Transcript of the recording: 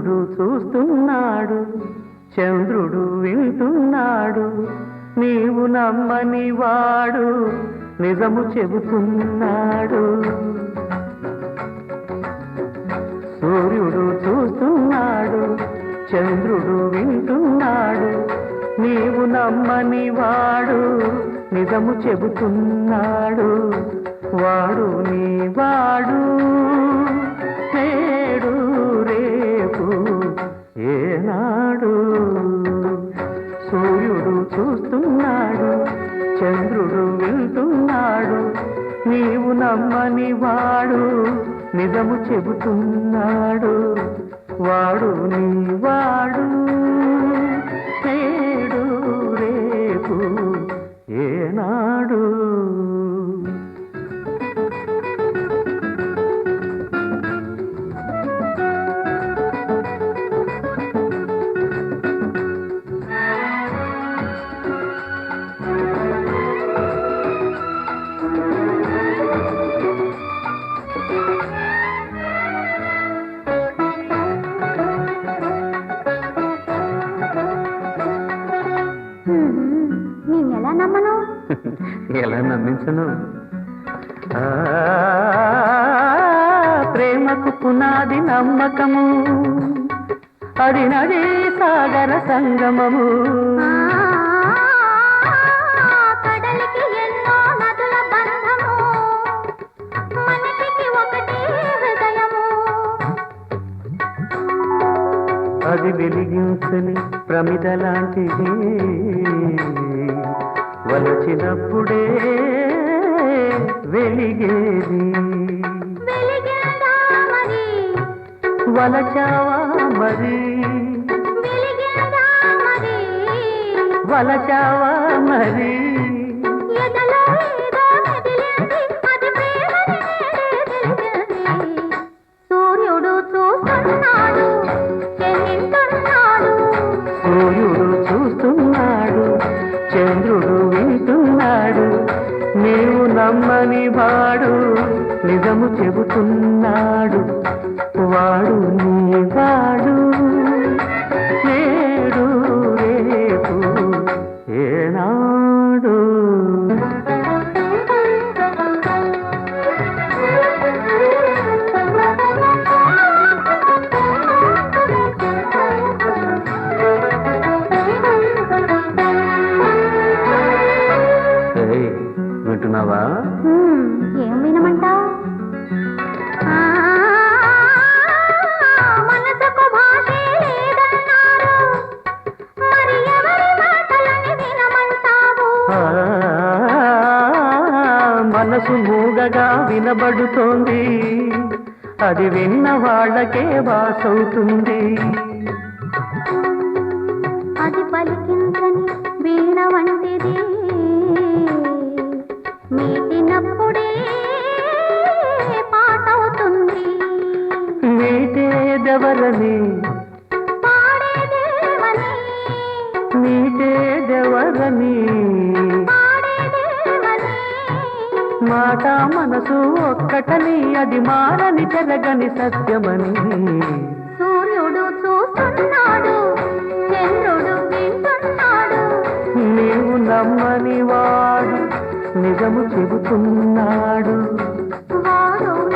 సూర్యుడు చూస్తున్నాడు చంద్రుడు వింటున్నాడు నీవు నమ్మని వాడు నిజము చెబుతున్నాడు. సూర్యుడు చూస్తున్నాడు చంద్రుడు వింటున్నాడు నీవు నమ్మని వాడు నిజము చెబుతున్నాడు. వాడు నీ వాడు నేడు చంద్రుడు వెళ్తున్నాడు. నీవు నమ్మని వాడు నిజము చెబుతున్నాడు. వాడు నీ ఎలా నమ్మించను ప్రేమకు పునాది నమ్మకము. అది నది సాగర సంగమము. అది వెలిగించని ప్రమిద లాంటిది వలచినప్పుడే వెలిగేది. వలచావా మరి? వలచావా మరి? సూర్యుడు చూస్తున్నాడు చెల్లింటున్నాడు సూర్యుడు చూస్తున్నాడు చంద్రుడు నీవు నమ్మని వాడు నిజము చెబుతున్నాడు. వాడు నీ వాడు. వింటున్నావా ఏం వినమంటావు? మనసు మూగగా వినబడుతోంది. అది విన్న వాళ్ళకే వాసవుతుంది. మాట మనసు ఒక్కటని అది మారని జరగని సత్యమని. సూర్యుడు చూస్తున్నాడు చంద్రుడు వింటున్నాడు. నీవు నమ్మని వాడు నిజము చెబుతున్నాడు. వాడు